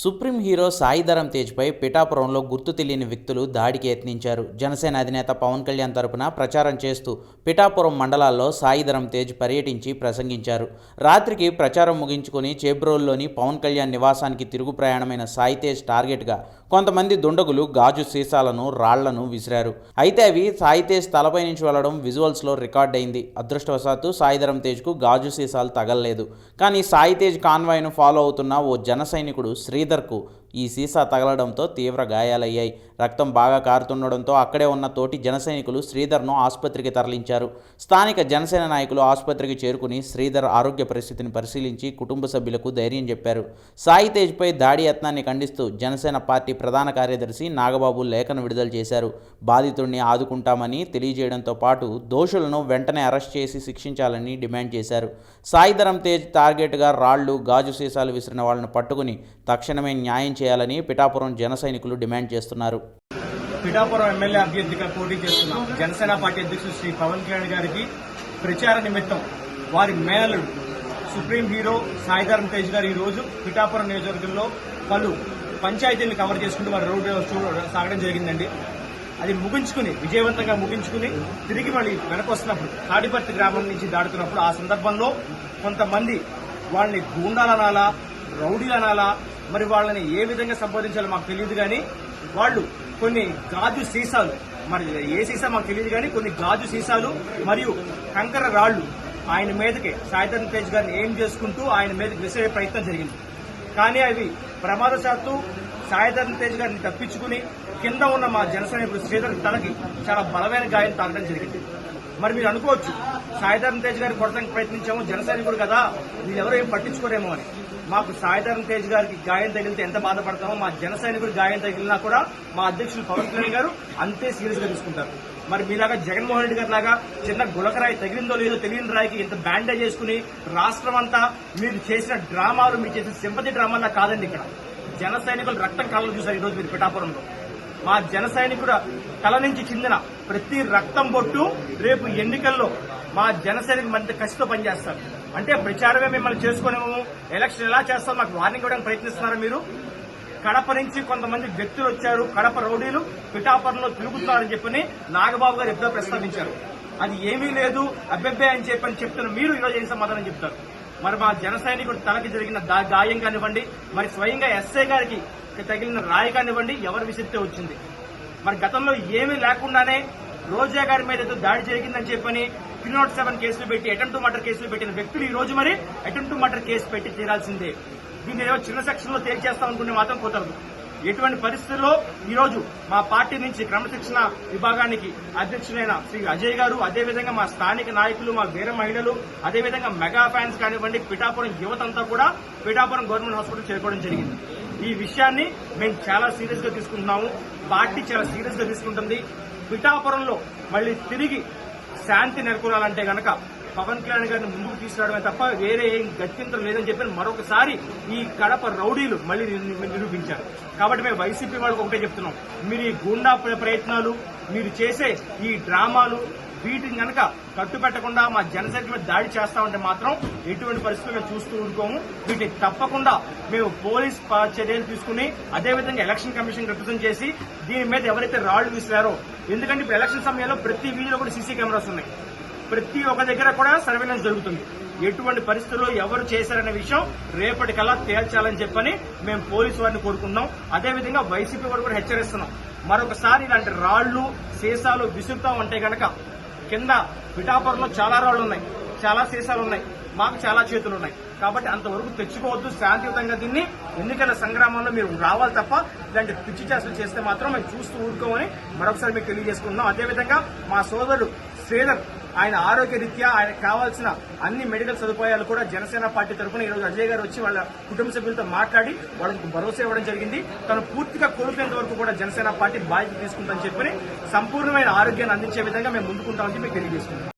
Supreme hero Sai Dharam తేజ్పై పిఠాపురంలో గుర్తు తెలియని వ్యక్తులు దాడికి యత్నించారు. జనసేన అధినేత పవన్ కళ్యాణ్ తరపున ప్రచారం చేస్తూ పిఠాపురం మండలాల్లో సాయిధరం తేజ్ పర్యటించి ప్రసంగించారు. రాత్రికి ప్రచారం ముగించుకొని చేబ్రోల్లోని పవన్ కళ్యాణ్ నివాసానికి తిరుగు ప్రయాణమైన సాయి తేజ్ టార్గెట్గా కొంతమంది దుండగులు గాజు సీసాలను రాళ్ళను విసిరారు. అయితే అవి సాయి తేజ్ తలపై నుంచి వెళ్ళడం విజువల్స్లో రికార్డ్ అయింది అదృష్టవశాత్తు సాయిధరం తేజ్కు గాజు సీసాలు తగలలేదు. కానీ సాయి తేజ్ కాన్వాయ్ను ఫాలో అవుతున్న ఓ జన సైనికుడు दर को। ఈ సీసా తగలడంతో తీవ్ర గాయాలయ్యాయి. రక్తం బాగా కారుతుండడంతో అక్కడే ఉన్న తోటి జనసైనికులు శ్రీధర్ను ఆసుపత్రికి తరలించారు. స్థానిక జనసేన నాయకులు ఆసుపత్రికి చేరుకుని శ్రీధర్ ఆరోగ్య పరిస్థితిని పరిశీలించి కుటుంబ సభ్యులకు ధైర్యం చెప్పారు. సాయి తేజ్పై దాడి యత్నాన్ని ఖండిస్తూ జనసేన పార్టీ ప్రధాన కార్యదర్శి నాగబాబు లేఖను విడుదల చేశారు. బాధితుడిని ఆదుకుంటామని తెలియజేయడంతో పాటు దోషులను వెంటనే అరెస్ట్ చేసి శిక్షించాలని డిమాండ్ చేశారు. సాయిధరం తేజ్ టార్గెట్గా రాళ్ళు గాజు సీసాలు విసిరిన వాళ్ళను పట్టుకుని తక్షణమే న్యాయం చేయాలని పిఠాపురం జన సైనికులు డిమాండ్ చేస్తున్నారు. పిఠాపురం ఎమ్మెల్యే అభ్యర్థిగా పోటీ చేస్తున్న జనసేన పార్టీ అధ్యక్షుడు శ్రీ పవన్ కళ్యాణ్ గారికి ప్రచార నిమిత్తం వారి మేనలుడు సుప్రీం హీరో సాయిధరం తేజ్ గారు ఈ రోజు పిఠాపురం నియోజకవర్గంలో పలు పంచాయతీలను కవర్ చేసుకుంటూ వారి రోడ్డు సాగడం జరిగిందండి. అది ముగించుకుని విజయవంతంగా ముగించుకుని తిరిగి మళ్ళీ వెనకొస్తున్నప్పుడు తాడిపర్తి గ్రామం నుంచి దాడుతున్నప్పుడు ఆ సందర్భంలో కొంతమంది వాళ్ళని గూండాలనాలా రౌడీలనాలా మరి వాళ్ళని ఏ విధంగా సంబోధించాలో మాకు తెలియదు కానీ వాళ్ళు కొన్ని గాజు సీసాలు మరి ఏ సీసా మాకు తెలియదు కానీ కొన్ని గాజు సీసాలు మరియు కంకర రాళ్ళు ఆయన మీదకి సాయిధర్ తేజ్ గారిని ఏం చేసుకుంటూ ఆయన మీదకి విసిరే ప్రయత్నం జరిగింది. కానీ అవి ప్రమాదశాత్తు సాయిధర్ తేజ్ గారిని తప్పించుకుని కింద ఉన్న మా జనసైనికుడు శ్రీధర్ తలకి చాలా బలమైన గాయం తాగడం జరిగింది. మరి మీరు అనుకోవచ్చు సాయిధర్ తేజ్ గారిని కొట్టడానికి ప్రయత్నించాము జనసైనికుడు కదా వీళ్ళెవరూ ఏం పట్టించుకోరేమో అని. మాకు సాయిధరం తేజ్ గారికి గాయం తగిలితే ఎంత బాధపడతామో మా జన సైనికుడు గాయం తగిలినా కూడా మా అధ్యక్షులు పవన్ కళ్యాణ్ గారు అంతే సీరియస్గా తీసుకుంటారు. మరి మీలాగా జగన్మోహన్ రెడ్డి గారి లాగా చిన్న గులకరాయి తగిలిందో లేదో తెలియని రాయికి ఇంత బ్యాండేజ్ చేసుకుని రాష్ట్రం అంతా మీరు చేసిన డ్రామాలు మీరు చేసిన సింపతి డ్రామాలా కాదండి ఇక్కడ. జన సైనికులు రక్తం కళ్ళను చూశారు ఈరోజు రోజు మీరు పిఠాపురంలో. మా జన సైనికుడు తల నుంచి చిందిన ప్రతి రక్తం బొట్టు రేపు ఎన్నికల్లో మా జన మరింత కసితో పనిచేస్తారు. అంటే ప్రచారమే మిమ్మల్ని చేసుకునేము. ఎలక్షన్ ఎలా చేస్తాం మాకు వార్నింగ్ ఇవ్వడానికి ప్రయత్నిస్తున్నారా మీరు? కడప నుంచి కొంతమంది వ్యక్తులు వచ్చారు. కడప రౌడీలు పిఠాపురంలో తిరుగుతున్నారని చెప్పని నాగబాబు గారు ఎప్పుడో ప్రస్తావించారు. అది ఏమీ లేదు. అబ్బెబ్బే అని చెప్పని చెప్తున్న మీరు ఈరోజు ఏం సమాధానం చెప్తారు? మరి మా జన సైనికుడు తనకి జరిగిన దా- గాయం కానివ్వండి మరి స్వయంగా ఎస్ఐ గారికి తగిలిన రాయి కానివ్వండి ఎవరి విసిరితే వచ్చింది? మరి గతంలో ఏమీ లేకుండానే రోజా గారి మీద ఏదో దాడి జరిగిందని చెప్పని త్రీ నాట్ సెవెన్ కేసులు పెట్టి అటెంప్ట్ టు మర్డర్ కేసులు పెట్టిన వ్యక్తులు ఈ రోజు మరి అటెంప్ట్ టు మర్డర్ కేసు పెట్టి తీరాల్సిందే. దీన్ని ఏదో చిన్న సెక్షన్లో తేల్చేస్తాం అనుకునే మాత్రం కుదరదు. ఎటువంటి పరిస్థితుల్లో ఈ రోజు మా పార్టీ నుంచి క్రమశిక్షణ విభాగానికి అధ్యక్షులైన శ్రీ అజయ్ గారు అదేవిధంగా మా స్థానిక నాయకులు మా వీర మహిళలు అదేవిధంగా మెగా ఫ్యాన్స్ కానివ్వండి పిఠాపురం యువతంతా కూడా పిఠాపురం గవర్నమెంట్ హాస్పిటల్ చేరుకోవడం జరిగింది. ఈ విషయాన్ని మేము చాలా సీరియస్గా తీసుకుంటున్నాము. పార్టీ చాలా సీరియస్గా తీసుకుంటుంది. పిఠాపురంలో మళ్ళీ తిరిగి శాంతి నెలకొనాలంటే గనక పవన్ కళ్యాణ్ గారిని ముందుకు తీసుకురావడమే తప్ప వేరే ఏం గత్యంతరం లేదని చెప్పి మరొకసారి ఈ కడప రౌడీలు మళ్ళీ నిరూపించారు. కాబట్టి మేము వైసీపీ వాళ్ళకి ఒకటే చెప్తున్నాం. మీరు ఈ గూండా ప్ర- ప్రయత్నాలు మీరు చేసే ఈ డ్రామాలు వీటిని కనుక కట్టుపెట్టకుండా మా జనసేన మీద దాడి చేస్తా ఉంటే మాత్రం ఎటువంటి పరిస్థితులు మేము చూస్తూ ఊరుకోము వీటిని తప్పకుండా మేము పోలీస్ చర్యలు తీసుకుని అదేవిధంగా ఎలక్షన్ కమిషన్ రిప్రజెంట్ చేసి దీని మీద ఎవరైతే రాళ్ళు విసిరారో ఎందుకంటే ఇప్పుడు ఎలక్షన్ సమయంలో ప్రతి వీధిలో కూడా సీసీ కెమెరాస్ ఉన్నాయి. ప్రతి ఒక్క దగ్గర కూడా సర్వేలెన్స్ జరుగుతుంది. ఎటువంటి పరిస్థితుల్లో ఎవరు చేశారనే విషయం రేపటికల్లా తేల్చాలని చెప్పని మేము పోలీసు వారిని కోరుకుంటున్నాం. అదేవిధంగా వైసీపీ వారు కూడా హెచ్చరిస్తున్నాం. మరొకసారి ఇలాంటి రాళ్ళు సీసాలు విసురుతా ఉంటే గనక కింద పిఠాపురంలో చాలా రాళ్ళు ఉన్నాయి చాలా సీసాలు ఉన్నాయి మాకు చాలా చేతులు ఉన్నాయి కాబట్టి అంతవరకు తెచ్చుకోవద్దు. శాంతియుతంగా దీన్ని ఎన్నికల సంగ్రామంలో మీరు రావాలి తప్ప ఇలాంటి పిచ్చి చేష్టలు చేస్తే మాత్రం మేము చూస్తూ ఊరుకోమని మరొకసారి మీకు తెలియజేసుకుందాం అదేవిధంగా మా సోదరుడు శ్రీధర్ ఆయన ఆరోగ్య రీత్యా ఆయనకు కావాల్సిన అన్ని మెడికల్ సదుపాయాలు కూడా జనసేన పార్టీ తరఫున ఈరోజు అజయ్ గారు వచ్చి వాళ్ళ కుటుంబ సభ్యులతో మాట్లాడి వాళ్ళకి భరోసా ఇవ్వడం జరిగింది. తను పూర్తిగా కోరుకునేంత వరకు కూడా జనసేన పార్టీ బాధ్యత తీసుకుంటామని చెప్పి సంపూర్ణమైన ఆరోగ్యాన్ని అందించే విధంగా మేము ముందుకుంటామని మీకు తెలియజేసుకుంటాం